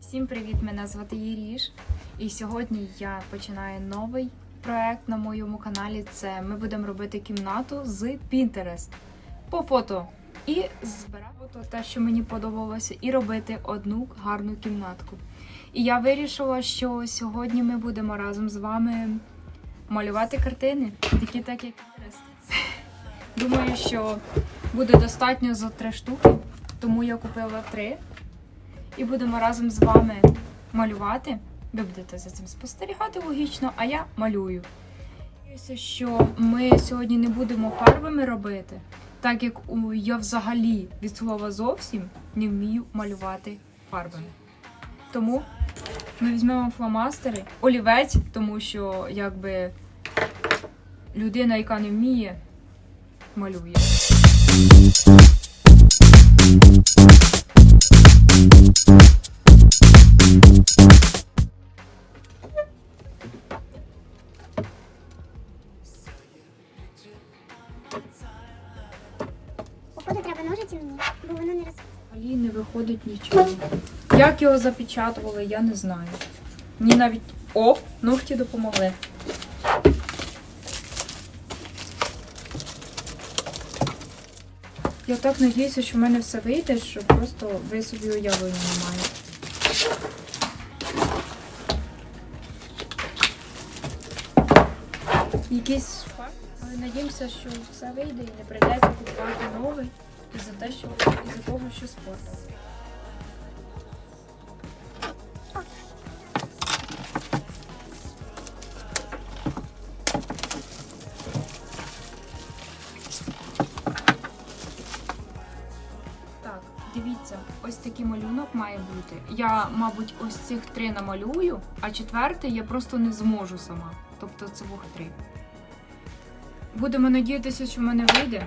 Всім привіт! Мене звати Єріш. І сьогодні я починаю новий проект на моєму каналі. Це ми будемо робити кімнату з Pinterest по фото. І збирати те, що мені подобалося, і робити одну гарну кімнатку. І я вирішила, що сьогодні ми будемо разом з вами малювати картини, такі так, як Pinterest. Думаю, що буде достатньо за три штуки, тому я купила три і будемо разом з вами малювати. Ви будете за цим спостерігати логічно, а я малюю. Сподіваюся, що ми сьогодні не будемо фарбами робити, так як я взагалі від слова зовсім не вмію малювати фарбами. Тому ми візьмемо фломастери, олівець, тому що якби людина, яка не вміє, малює. Треба ножиці мені, бо воно не роз... Взагалі не виходить нічого. Як його запечатували, я не знаю. Мені навіть о, ногті допомогли. Я так надіюся, що в мене все вийде, що просто ви собі уявлення не маєте. Якийсь факт, але надіємося, що все вийде і не прийдеться купувати новий із-за те, що із-за того, що спорту. Так, дивіться, ось такий малюнок має бути. Я, мабуть, ось цих три намалюю, а четвертий я просто не зможу сама. Тобто це двох три. Будемо надіятися, що в мене вийде.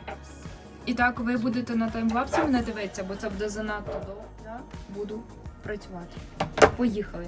І так, ви будете на таймлапсі мене дивитися, бо це буде занадто довго. Я буду працювати. Поїхали.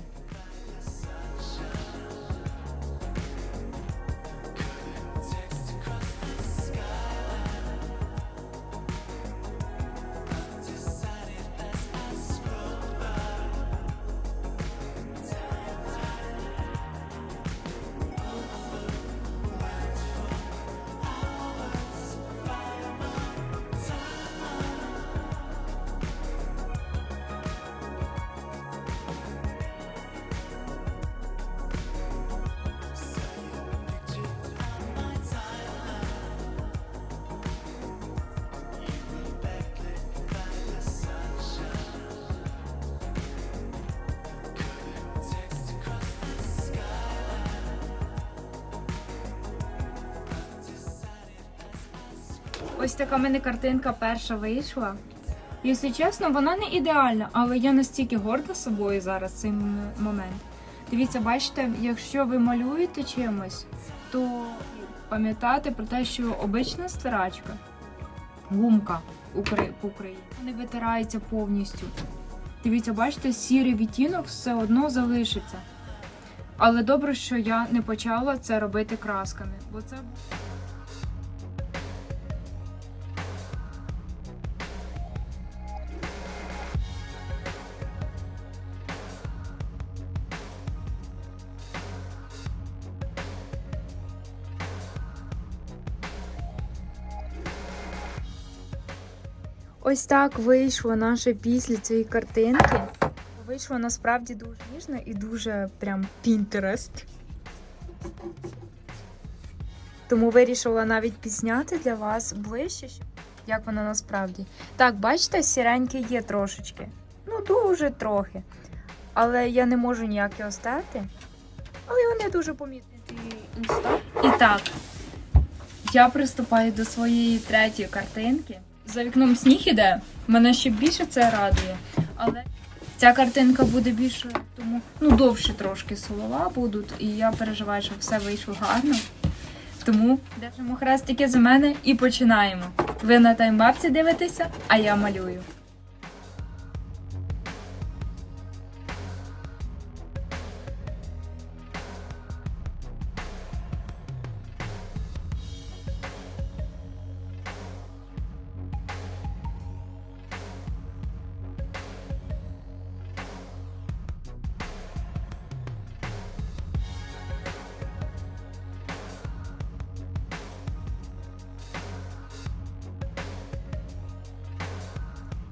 Ось така в мене картинка перша вийшла. Якщо чесно, вона не ідеальна, але я настільки горда собою зараз в цей момент. Дивіться, бачите, якщо ви малюєте чимось, то пам'ятайте про те, що обична стирачка, гумка по Україні, не витирається повністю. Дивіться, бачите, сірий відтінок все одно залишиться. Але добре, що я не почала це робити красками, бо це Ось так вийшло наше після цієї картинки. Вийшло насправді дуже ніжно і дуже прям Pinterest. Тому вирішила навіть пізняти для вас ближче, як вона насправді. Так, бачите, сіреньке є трошечки. Ну, дуже трохи. Але я не можу ніяк його стерти. Але вони дуже помітні. І так, я приступаю до своєї третьої картинки. За вікном сніг іде. Мене ще більше це радує. Але ця картинка буде більше, тому ну довше трошки слова будуть, і я переживаю, що все вийшло гарно. Тому держимо хрестики за мене і починаємо. Ви на таймбапці дивитеся, а я малюю.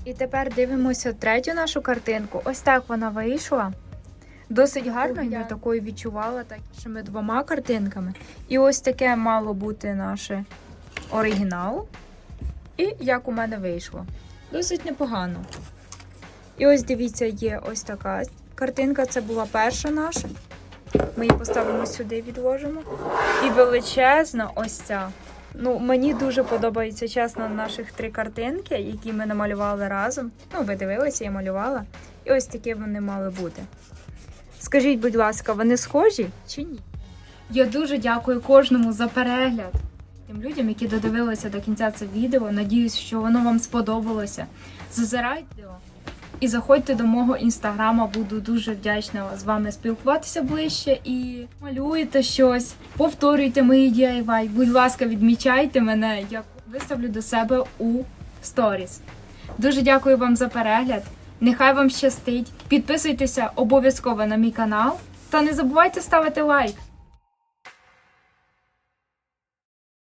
І тепер дивимося третю нашу картинку. Ось так вона вийшла. Досить гарно, я такою відчувала так, що ми двома картинками. І ось таке мало бути наше оригінал. І як у мене вийшло. Досить непогано. І ось дивіться, є ось така картинка. Це була перша наша. Ми її поставимо сюди, відложимо. І величезна ось ця. Ну, мені дуже подобається чесно наших три картинки, які ми намалювали разом. Ну, ви дивилися, я малювала. І ось такі вони мали бути. Скажіть, будь ласка, вони схожі чи ні? Я дуже дякую кожному за перегляд. Тим людям, які додивилися до кінця це відео. Надіюсь, що воно вам сподобалося. Зазирайте і заходьте до мого інстаграма. Буду дуже вдячна з вами спілкуватися ближче і малюйте щось, повторюйте мої DIY. Будь ласка, відмічайте мене, я виставлю до себе у сторіс. Дуже дякую вам за перегляд. Нехай вам щастить. Підписуйтеся обов'язково на мій канал та не забувайте ставити лайк.